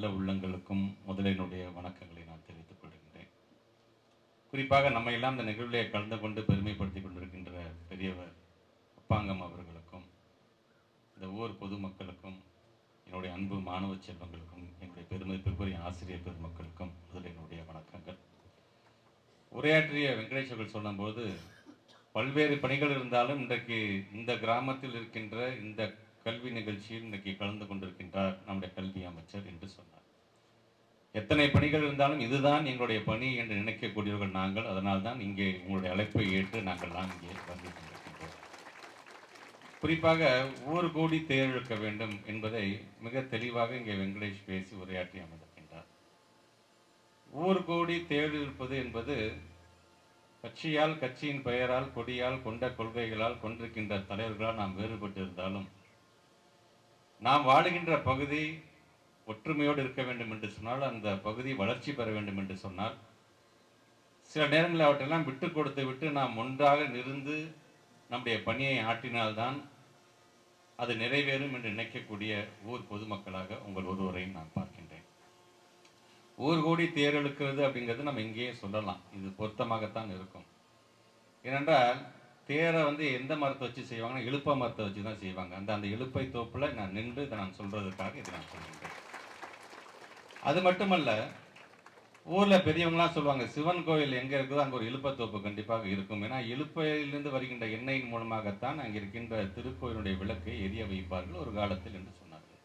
நல்ல உள்ளங்களுக்கும் முதலினுடைய வணக்கங்களை நான் தெரிவித்துக் கொள்கின்றேன். குறிப்பாக நம்ம எல்லாம் இந்த நிகழ்விலே கலந்து கொண்டு பெருமைப்படுத்திக் கொண்டிருக்கின்ற பெரியவர் அப்பாங்கம் அவர்களுக்கும் இந்த ஊர் பொதுமக்களுக்கும் என்னுடைய அன்பு மாணவ செல்வங்களுக்கும் என்னுடைய பெருமதிப்பிற்குரிய ஆசிரியர் பெருமக்களுக்கும் முதலில் என்னுடைய வணக்கங்கள். உரையாற்றிய வெங்கடேஷ் அவர்கள் சொல்லும்போது பல்வேறு பணிகள் இருந்தாலும் இன்றைக்கு இந்த கிராமத்தில் இருக்கின்ற இந்த கல்வி நிகழ்ச்சியில் இன்றைக்கு கலந்து கொண்டிருக்கின்றார் நம்முடைய கல்வி அமைச்சர் என்று சொன்னார். எத்தனை பணிகள் இருந்தாலும் இதுதான் எங்களுடைய பணி என்று நினைக்கக்கூடியவர்கள் நாங்கள். அதனால்தான் இங்கே உங்களுடைய அழைப்பை ஏற்று நாங்கள் தான் இங்கே வந்து கொண்டிருக்கின்றோம். குறிப்பாக ஊர் கூடி தேர்ந்தெடுக்க வேண்டும் என்பதை மிக தெளிவாக இங்கே வெங்கடேஷ் பேசி உரையாற்றி அமர்ந்திருக்கின்றார். ஊர் கூடி தேர்ந்தெடுப்பது என்பது கட்சியால் கட்சியின் பெயரால் கொடியால் கொண்ட கொள்கைகளால் கொண்டிருக்கின்ற தலைவர்களால் நாம் வேறுபட்டிருந்தாலும் இருந்தாலும் நாம் வாழுகின்ற பகுதி ஒற்றுமையோடு இருக்க வேண்டும் என்று சொன்னால் அந்த பகுதி வளர்ச்சி பெற வேண்டும் என்று சொன்னால் சில நேரங்களில் அவற்றெல்லாம் விட்டு கொடுத்து விட்டு நாம் ஒன்றாக நிருந்து நம்முடைய பணியை ஆற்றினால்தான் அது நிறைவேறும் என்று நினைக்கக்கூடிய ஊர் பொதுமக்களாக உங்கள் ஒருவரையும் நான் பார்க்கின்றேன். ஊர் கூடி தேர் இழுக்கிறது அப்படிங்கிறது நம்ம இங்கேயே சொல்லலாம். இது பொருத்தமாகத்தான் இருக்கும். ஏனென்றால் தேரை வந்து எந்த மரத்தை வச்சு செய்வாங்கன்னா இழுப்ப மரத்தை வச்சு தான் செய்வாங்க. அந்த அந்த இழுப்பை தோப்பில் நான் நின்று இதை நான் சொல்கிறதுக்காக இதை நான் சொல்கின்றேன் அது மட்டுமல்ல ஊரில் பெரியவங்களாம் சொல்லுவாங்க சிவன் கோயில் எங்கே இருக்குதோ அங்கே ஒரு இழுப்பத்தோப்பு கண்டிப்பாக இருக்கும். ஏன்னா இழுப்பையிலிருந்து வருகின்ற எண்ணெயின் மூலமாகத்தான் அங்கே இருக்கின்ற திருக்கோயிலுடைய விளக்கை எரிய வைப்பார்கள் ஒரு காலத்தில் என்று சொன்னார்கள்.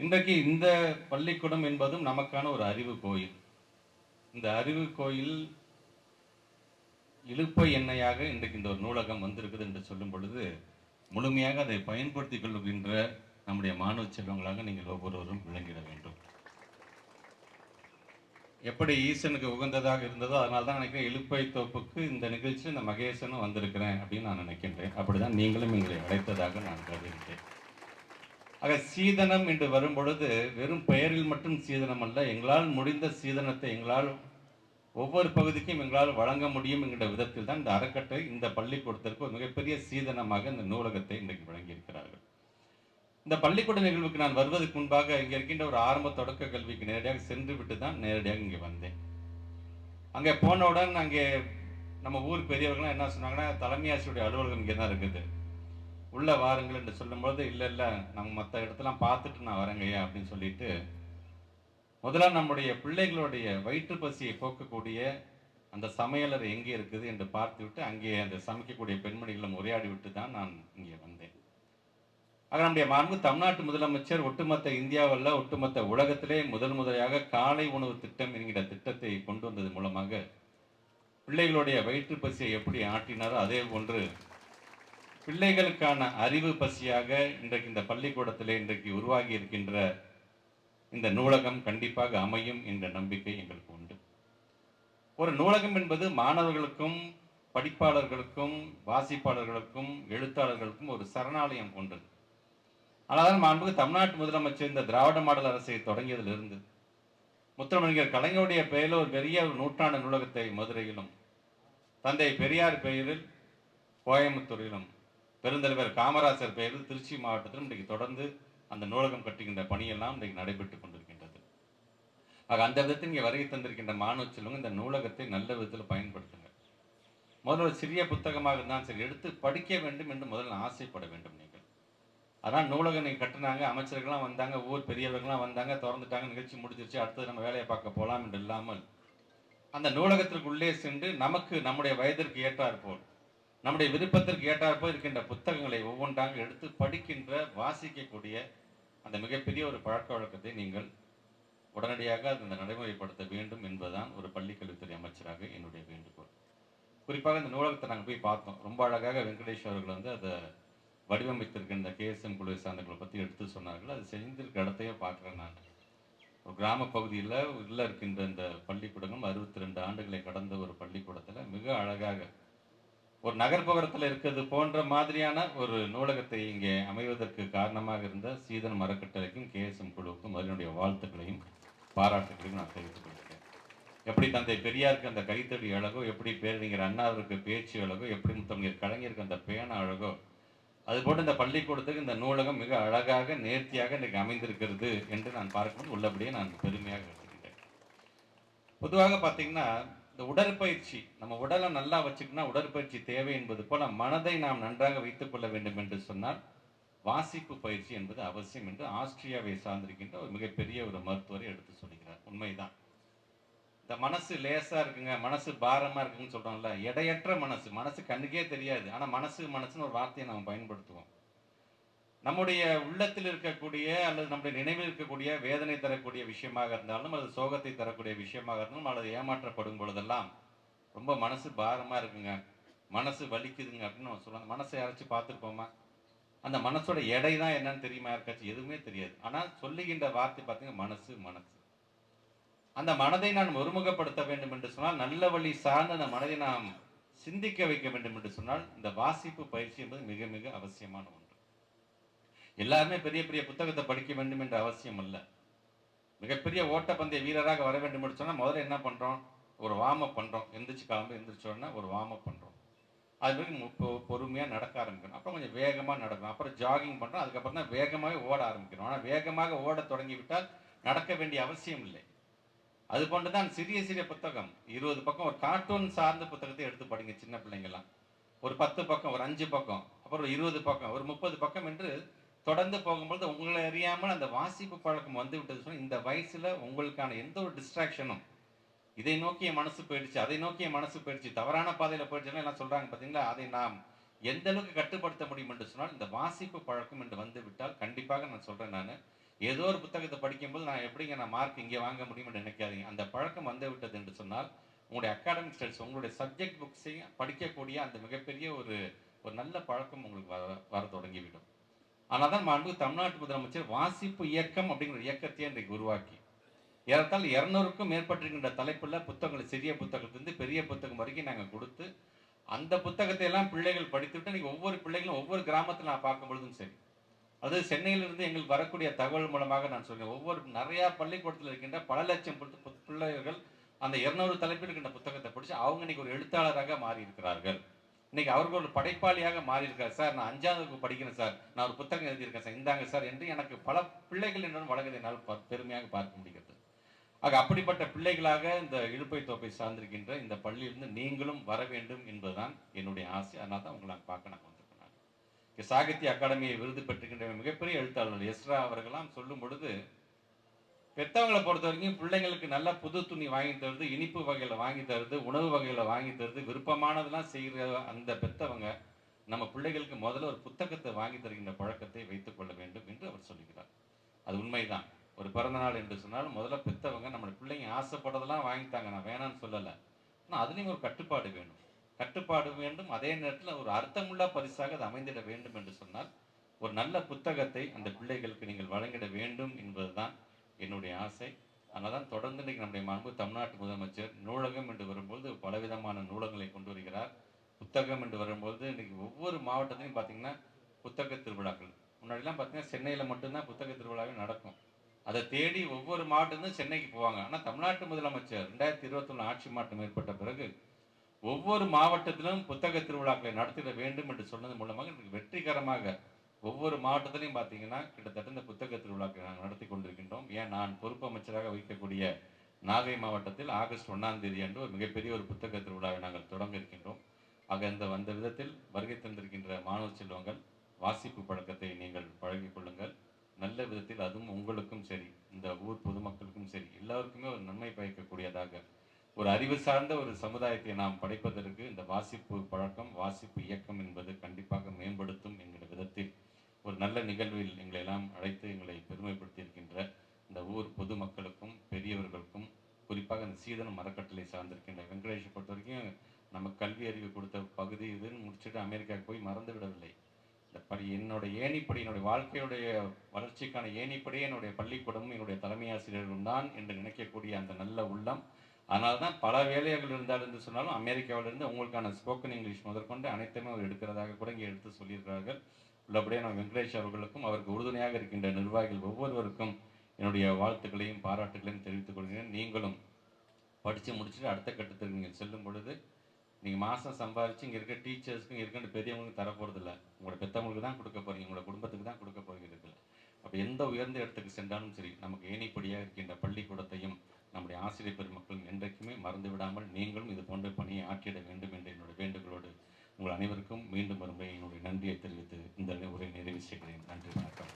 இன்றைக்கு இந்த பள்ளிக்கூடம் என்பதும் நமக்கான ஒரு அறிவு கோயில். இந்த அறிவு கோயில் இழுப்பை எண்ணெயாக இன்றைக்கு இந்த ஒரு நூலகம் வந்திருக்குது என்று சொல்லும் பொழுது முழுமையாக அதை பயன்படுத்திக் கொள்கின்ற நம்முடைய மாணவ செல்வங்களாக நீங்கள் ஒவ்வொருவரும் விளங்கிட வேண்டும். எப்படி ஈசனுக்கு உகந்ததாக இருந்ததோ அதனால தான் நினைக்கிறேன் இழுப்பை தோப்புக்கு இந்த நிகழ்ச்சி இந்த மகேசனும் வந்திருக்கிறேன் அப்படின்னு நான் நினைக்கின்றேன். அப்படிதான் நீங்களும் எங்களை அழைத்ததாக நான் கருதுகின்றேன். ஆக சீதனம் என்று வரும் பொழுது வெறும் பெயரில் மட்டும் சீதனம் அல்ல எங்களால் முடிந்த சீதனத்தை எங்களால் ஒவ்வொரு பகுதிக்கும் எங்களால் வழங்க முடியும் என்கிற விதத்தில் தான் இந்த அறக்கட்டளை இந்த பள்ளிக்கூடத்திற்கு ஒரு மிகப்பெரிய சீதனமாக இந்த நூலகத்தை இன்றைக்கு வழங்கியிருக்கிறார்கள். இந்த பள்ளிக்கூட நிகழ்வுக்கு நான் வருவதற்கு முன்பாக இங்கே இருக்கின்ற ஒரு ஆரம்ப தொடக்க கல்விக்கு நேரடியாக சென்று விட்டு தான் நேரடியாக இங்கே வந்தேன். அங்கே போனவுடன் அங்கே நம்ம ஊர் பெரியவர்கள்லாம் என்ன சொன்னாங்கன்னா தலைமை ஆசிரியருடைய அலுவலகம் இங்கே தான் இருக்குது. உள்ள வாருங்கள் என்று சொல்லும்பொழுது இல்லை இல்லை நம்ம மற்ற இடத்தெல்லாம் பார்த்துட்டு நான் வரேங்கய்யா அப்படின்னு சொல்லிட்டு முதல்ல நம்முடைய பிள்ளைகளுடைய வயிற்று பசியை போக்கக்கூடிய அந்த சமையலறை எங்கே இருக்குது என்று பார்த்துவிட்டு அங்கே அந்த சமைக்கக்கூடிய பெண்மணிகளும் உரையாடி விட்டு தான் நான் இங்கே வந்தேன். ஆக நம்முடைய மாண்பு தமிழ்நாட்டு முதலமைச்சர் ஒட்டுமொத்த இந்தியாவில் ஒட்டுமொத்த உலகத்திலே முதல் முதலாக காலை உணவு திட்டம் என்கிற திட்டத்தை கொண்டு வந்தது மூலமாக பிள்ளைகளுடைய வயிற்று பசியை எப்படி ஆட்டினாரோ அதே போன்று பிள்ளைகளுக்கான அறிவு பசியாக இன்றைக்கு இந்த பள்ளிக்கூடத்திலே இன்றைக்கு உருவாகி இருக்கின்ற இந்த நூலகம் கண்டிப்பாக அமையும் என்ற நம்பிக்கை எங்களுக்கு உண்டு. ஒரு நூலகம் என்பது மாணவர்களுக்கும் படிப்பாளர்களுக்கும் வாசிப்பாளர்களுக்கும் எழுத்தாளர்களுக்கும் ஒரு சரணாலயம் போன்றது ஆனால் மாண்பு தமிழ்நாட்டு முதலமைச்சர் இந்த திராவிட மாடல் அரசை தொடங்கியதிலிருந்து முத்தமிழர் கலைஞருடைய பெயரில் ஒரு பெரிய ஒரு நூற்றாண்டு நூலகத்தை மதுரையிலும் தந்தை பெரியார் பெயரில் கோயம்புத்தூரிலும் பெருந்தலைவர் காமராசர் பெயரில் திருச்சி மாவட்டத்திலும் இன்றைக்கு தொடர்ந்து அந்த நூலகம் கட்டுகின்ற பணியெல்லாம் இன்றைக்கு நடைபெற்றுக் கொண்டிருக்கின்றது. ஆக அந்த விதத்தில் இங்கே வருகை தந்திருக்கின்ற மாணவ செல்வங்க இந்த நூலகத்தை நல்ல விதத்தில் பயன்படுத்துங்க. முதல்ல ஒரு சிறிய புத்தகமாக இருந்தாலும் சரி எடுத்து படிக்க வேண்டும் என்று முதல்ல ஆசைப்பட வேண்டும் நீங்கள். அதான் நூலகம் நீங்கள் கட்டுனாங்க அமைச்சர்கள்லாம் வந்தாங்க ஊர் பெரியவர்கள்லாம் வந்தாங்க திறந்துட்டாங்க நிகழ்ச்சி முடிஞ்சிருச்சு அடுத்தது நம்ம வேலையை பார்க்க போகலாம் என்று இல்லாமல் அந்த நூலகத்திற்குள்ளே சென்று நமக்கு நம்முடைய வயதிற்கு ஏற்றாற்போல் நம்முடைய விருப்பத்திற்கு ஏற்றாற்போல் இருக்கின்ற புத்தகங்களை ஒவ்வொன்றாக எடுத்து படிக்கின்ற வாசிக்கக்கூடிய அந்த மிகப்பெரிய ஒரு பழக்க வழக்கத்தை நீங்கள் உடனடியாக அந்த நடைமுறைப்படுத்த வேண்டும் என்பதுதான் ஒரு பள்ளிக்கல்வித்துறை அமைச்சராக என்னுடைய வேண்டுகோள். குறிப்பாக இந்த நூலகத்தை நாங்கள் போய் பார்த்தோம். ரொம்ப அழகாக வெங்கடேஷ் அவர்கள் வந்து அதை வடிவமைத்திருக்கின்ற கேஎஸ்எம் குழு சார்ந்தவர்களை பற்றி எடுத்து சொன்னார்கள். அது செஞ்சிருக்க இடத்தையே பார்க்குறேன் நான். ஒரு கிராம பகுதியில் உள்ள இருக்கின்ற இந்த பள்ளிக்கூடங்கள் அறுபத்தி ரெண்டு ஆண்டுகளை கடந்த ஒரு பள்ளிக்கூடத்தில் மிக அழகாக ஒரு நகர்ப்புறத்தில் இருக்கிறது போன்ற மாதிரியான ஒரு நூலகத்தை இங்கே அமைவதற்கு காரணமாக இருந்த சீதன் மரக்கட்டளைக்கும் கேஎஸ்எம் குழுவுக்கும் அதனுடைய வாழ்த்துக்களையும் பாராட்டுகளையும் நான் தெரிவித்துக் கொள்கிறேன். எப்படி தந்தை பெரியாருக்கு அந்த கைத்தடி அழகோ எப்படி பேரறிஞர் அண்ணாவிற்கு பேச்சு அழகோ எப்படி முத்தமிழர் கலைஞருக்கு அந்த பேன அழகோ அதுபோன்று இந்த பள்ளிக்கூடத்துக்கு இந்த நூலகம் மிக அழகாக நேர்த்தியாக இன்றைக்கு அமைந்திருக்கிறது என்று நான் பார்க்கும்போது உள்ளபடியே நான் பெருமையாக எடுத்துக்கிட்டேன் பொதுவாக பார்த்தீங்கன்னா இந்த உடற்பயிற்சி நம்ம உடலை நல்லா வச்சுக்கணும்னா உடற்பயிற்சி தேவை என்பது போல மனதை நாம் நன்றாக வைத்துக் கொள்ள வேண்டும் என்று சொன்னால் வாசிப்பு பயிற்சி என்பது அவசியம் என்று ஆஸ்திரியாவை சார்ந்திருக்கின்ற ஒரு மிகப்பெரிய ஒரு மருத்துவரை எடுத்து சொல்லுகிறார் உண்மைதான். இந்த மனசு லேசா இருக்குங்க மனசு பாரமா இருக்குன்னு சொல்றோம்ல எடையற்ற மனசு மனசு கண்ணுக்கே தெரியாது. ஆனா மனசு மனசுன்னு ஒரு வார்த்தையை நம்ம பயன்படுத்துவோம். நம்முடைய உள்ளத்தில் இருக்கக்கூடிய அல்லது நம்முடைய நினைவில் இருக்கக்கூடிய வேதனை தரக்கூடிய விஷயமாக இருந்தாலும் அல்லது சோகத்தை தரக்கூடிய விஷயமாக இருந்தாலும் அல்லது ஏமாற்றப்படும் பொழுதெல்லாம் ரொம்ப மனசு பாரமாக இருக்குங்க. மனசு வலிக்குதுங்க அப்படின்னு சொல்லுவாங்க மனசை யாராச்சும் பார்த்துருப்போமா? அந்த மனசோட எடை தான் என்னன்னு தெரியுமா? இருக்காச்சு எதுவுமே தெரியாது. ஆனால் சொல்லுகின்ற வார்த்தை பார்த்தீங்கன்னா மனசு மனசு. அந்த மனதை நான் ஒருமுகப்படுத்த வேண்டும் என்று சொன்னால் நல்ல வழி சார்ந்த அந்த மனதை நாம் சிந்திக்க வைக்க வேண்டும் என்று சொன்னால் இந்த வாசிப்பு பயிற்சி என்பது மிக மிக அவசியமான ஒன்று. எல்லாருமே பெரிய பெரிய புத்தகத்தை படிக்க வேண்டும் என்ற அவசியம் அல்ல மிகப்பெரிய ஓட்டப்பந்தய வீரராக வர வேண்டும் என்று சொன்னால் முதல்ல என்ன பண்ணுறோம் ஒரு வார்ம் அப் பண்றோம். எந்திரிச்சு கிளம்பி எந்திரிச்சோன்னா ஒரு வார்ம் அப் பண்ணுறோம் அது பிறகு மு- பொறுமையாக நடக்க ஆரம்பிக்கணும். அப்புறம் கொஞ்சம் வேகமாக நடக்கணும். அப்புறம் ஜாகிங் பண்ணுறோம் அதுக்கப்புறம் தான் வேகமாகவே ஓட ஆரம்பிக்கணும். ஆனால் வேகமாக ஓட தொடங்கி விட்டால் நடக்க வேண்டிய அவசியம் இல்லை. அது போன்று தான் சிறிய சிறிய புத்தகம். இருபது பக்கம் ஒரு கார்ட்டூன் சார்ந்த புத்தகத்தை எடுத்து படிங்க சின்ன பிள்ளைங்கள்லாம் ஒரு பத்து பக்கம் ஒரு அஞ்சு பக்கம் அப்புறம் இருபது பக்கம் ஒரு முப்பது பக்கம் என்று தொடர்ந்து போகும்பொழுது உங்களை அறியாமல் அந்த வாசிப்பு பழக்கம் வந்து விட்டது சொன்னால் இந்த வயசுல உங்களுக்கான எந்த ஒரு டிஸ்ட்ராக்ஷனும் இதை நோக்கிய மனசு போயிடுச்சு அதை நோக்கிய மனசு போயிடுச்சு தவறான பாதையில போயிடுச்சுன்னா எல்லாம் சொல்றாங்க பாத்தீங்களா? அதை நாம் எந்த அளவுக்கு கட்டுப்படுத்த முடியும் என்று சொன்னால் இந்த வாசிப்பு பழக்கம் என்று வந்து விட்டால் கண்டிப்பாக நான் சொல்றேன் நான். ஏதோ ஒரு புத்தகத்தை படிக்கும்போது நான் எப்படிங்க நான் மார்க் இங்கே வாங்க முடியும்னு நினைக்காதீங்க. அந்த பழக்கம் வந்து விட்டது என்று சொன்னால் உங்களுடைய அகாடமிக் ஸ்டடிஸ் உங்களுடைய சப்ஜெக்ட் புக்ஸையும் படிக்கக்கூடிய அந்த மிகப்பெரிய ஒரு ஒரு நல்ல பழக்கம் உங்களுக்கு வர வர தொடங்கிவிடும். ஆனால் தான் மாண்பு தமிழ்நாட்டு முதலமைச்சர் வாசிப்பு இயக்கம் அப்படிங்கிற ஒரு இயக்கத்தையே இன்றைக்கு உருவாக்கி. ஏறத்தால் இரநூறுக்கும் மேற்பட்டிருக்கின்ற தலைப்பில் புத்தகங்கள் சிறிய புத்தகத்திலிருந்து பெரிய புத்தகம் வரைக்கும் நாங்கள் கொடுத்து அந்த புத்தகத்தை எல்லாம் பிள்ளைகள் படித்துவிட்டு இன்றைக்கி ஒவ்வொரு பிள்ளைகளும் ஒவ்வொரு கிராமத்தில் நான் பார்க்கும் பொழுதும் சரி. அது சென்னையிலிருந்து எங்களுக்கு வரக்கூடிய தகவல் மூலமாக நான் சொல்கிறேன் ஒவ்வொரு நிறையா பள்ளிக்கூடத்தில் இருக்கின்ற பல லட்சம் பிள்ளைகள் அந்த இரநூறு தலைப்பில் இருக்கின்ற புத்தகத்தை படித்து அவங்க இன்னைக்கு ஒரு எழுத்தாளராக மாறி இருக்கிறார்கள் இன்னைக்கு அவர்கள் ஒரு படைப்பாளியாக மாறியிருக்கார் சார். நான் அஞ்சாவது வகுப்பு படிக்கிறேன் சார். நான் ஒரு புத்தகம் எழுதியிருக்கேன் சார். இந்தாங்க சார் என்று எனக்கு பல பிள்ளைகள் என்னுடன் வழங்குவதை என்னால் பெருமையாக பார்க்க முடிகிறது. ஆக அப்படிப்பட்ட பிள்ளைகளாக இந்த இழுப்பை தோப்பை சார்ந்திருக்கின்ற இந்த பள்ளியிலிருந்து நீங்களும் வர வேண்டும் என்பதுதான் என்னுடைய ஆசை. அதனால தான் உங்களை நான் பார்க்க நான் வந்திருக்கிறேன் சாகித்ய அகாடமியை விருது பெற்றுக்கின்ற மிகப்பெரிய எழுத்தாளர் எஸ்ரா அவர்களாம் சொல்லும் பொழுது பெத்தவங்களை பொறுத்த வரைக்கும் பிள்ளைங்களுக்கு நல்ல புது துணி வாங்கி தருது இனிப்பு வகையில் வாங்கி தருது உணவு வகையில் வாங்கி தருது விருப்பமானதெல்லாம் செய்கிற அந்த பெத்தவங்க நம்ம பிள்ளைகளுக்கு முதல்ல ஒரு புத்தகத்தை வாங்கி தருகின்ற பழக்கத்தை வைத்துக்கொள்ள வேண்டும் என்று அவர் சொல்லுகிறார். அது உண்மைதான். ஒரு பிறந்தநாள் என்று சொன்னால் முதல்ல பெத்தவங்க நம்ம பிள்ளைங்க ஆசைப்பட்டதெல்லாம் வாங்கித்தாங்க நான் வேணாம்னு சொல்லலை. ஆனால் அதுலேயும் ஒரு கட்டுப்பாடு வேணும். கட்டுப்பாடு வேண்டும். அதே நேரத்தில் ஒரு அர்த்தமுள்ள பரிசாக அது அமைந்திட வேண்டும் என்று சொன்னால் ஒரு நல்ல புத்தகத்தை அந்த பிள்ளைகளுக்கு நீங்கள் வழங்கிட வேண்டும் என்பதுதான் என்னுடைய ஆசை. அதனால் தான் தொடர்ந்து இன்னைக்கு நம்முடைய மாண்பு தமிழ்நாட்டு முதலமைச்சர் நூலகம் என்று வரும்போது பலவிதமான நூலகங்களை கொண்டு வருகிறார். புத்தகம் என்று வரும்போது இன்றைக்கி ஒவ்வொரு மாவட்டத்திலையும் பார்த்தீங்கன்னா புத்தக திருவிழாக்கள். முன்னாடிலாம் பார்த்தீங்கன்னா சென்னையில் மட்டும்தான் புத்தக திருவிழாவே நடக்கும். அதை தேடி ஒவ்வொரு மாவட்டத்திலும் சென்னைக்கு போவாங்க. ஆனால் தமிழ்நாட்டு முதலமைச்சர் ரெண்டாயிரத்தி இருபத்தொன்று ஆட்சி மாற்றம் ஏற்பட்ட பிறகு ஒவ்வொரு மாவட்டத்திலும் புத்தக திருவிழாக்களை நடத்திட வேண்டும் என்று சொன்னது மூலமாக இன்றைக்கு வெற்றிகரமாக ஒவ்வொரு மாவட்டத்திலையும் பார்த்தீங்கன்னா கிட்டத்தட்ட இந்த புத்தக திருவிழாக்கு நாங்கள் நடத்தி கொண்டிருக்கின்றோம். ஏன்? நான் பொறுப்பு அமைச்சராக வைக்கக்கூடிய நாகை மாவட்டத்தில் ஆகஸ்ட் ஒன்றாம் தேதி அன்று ஒரு மிகப்பெரிய ஒரு புத்தக திருவிழாவை நாங்கள் தொடங்க இருக்கின்றோம். ஆக இந்த வந்த விதத்தில் வருகை தந்திருக்கின்ற மாணவ செல்வங்கள் வாசிப்பு பழக்கத்தை நீங்கள் பழகி கொள்ளுங்கள். நல்ல விதத்தில் அதுவும் உங்களுக்கும் சரி இந்த ஊர் பொதுமக்களுக்கும் சரி எல்லாருக்குமே ஒரு நன்மை பயக்கக்கூடியதாக ஒரு அறிவு சார்ந்த ஒரு சமுதாயத்தை நாம் படைப்பதற்கு இந்த வாசிப்பு பழக்கம் வாசிப்பு இயக்கம் என்பது கண்டிப்பாக மேம்படுத்தும் என்கிற விதத்தில் நல்ல நிகழ்வில் எங்களை எல்லாம் அழைத்து எங்களை பெருமைப்படுத்தி இருக்கின்ற இந்த ஊர் பொதுமக்களுக்கும் பெரியவர்களுக்கும் குறிப்பாக இந்த சீதனம் மரக்கட்டளை சார்ந்திருக்கின்ற வெங்கடேஷை பொறுத்த வரைக்கும் நம்ம கல்வி அறிவு கொடுத்த பகுதி இதுன்னு முடிச்சுட்டு அமெரிக்காவுக்கு போய் மறந்து விடவில்லை இந்த படி என்னோட ஏணிப்படி என்னுடைய வாழ்க்கையுடைய வளர்ச்சிக்கான ஏணிப்படி என்னுடைய பள்ளிக்கூடமும் என்னுடைய தலைமை ஆசிரியர்களும் தான் என்று நினைக்கக்கூடிய அந்த நல்ல உள்ளம். அதனால தான் பல வேலைகள் இருந்தாலும் என்று சொன்னாலும் அமெரிக்காவிலிருந்து உங்களுக்கான ஸ்போக்கன் இங்கிலீஷ் முதற்கொண்டு அனைத்துமே அவர் எடுக்கிறதாக கூட இங்கே எடுத்து சொல்லியிருக்கிறார்கள். உள்ளபடியே நான் வெங்கடேஷ் அவர்களுக்கும் அவருக்கு உறுதுணையாக இருக்கின்ற நிர்வாகிகள் ஒவ்வொருவருக்கும் என்னுடைய வாழ்த்துக்களையும் பாராட்டுகளையும் தெரிவித்துக் கொள்கிறேன். நீங்களும் படித்து முடிச்சுட்டு அடுத்த கட்டத்திற்கு நீங்கள் செல்லும் பொழுது நீங்கள் மாதம் சம்பாதிச்சு இங்கே இருக்க டீச்சர்ஸ்க்கும் இருக்கின்ற பெரியவங்களுக்கு தர போகிறதில்ல உங்களோட பெற்றவங்களுக்கு தான் கொடுக்க போகிறீங்க உங்களோட குடும்பத்துக்கு தான் கொடுக்க போகிறீர்கள் அப்போ எந்த உயர்ந்த இடத்துக்கு சென்றாலும் சரி நமக்கு ஏணிப்படியாக இருக்கின்ற பள்ளிக்கூடத்தையும் நம்முடைய ஆசிரியர் பெருமக்கள் என்றைக்குமே மறந்து விடாமல் நீங்களும் இது போன்ற பணியை ஆற்றிட வேண்டும் என்ற என்னுடைய வேண்டுகோளோடு உங்கள் அனைவருக்கும் மீண்டும் மறுபடியும் என்னுடைய நன்றியை தெரிவித்து இந்த உரை நிறைவு செய்கிறேன். நன்றி வணக்கம்.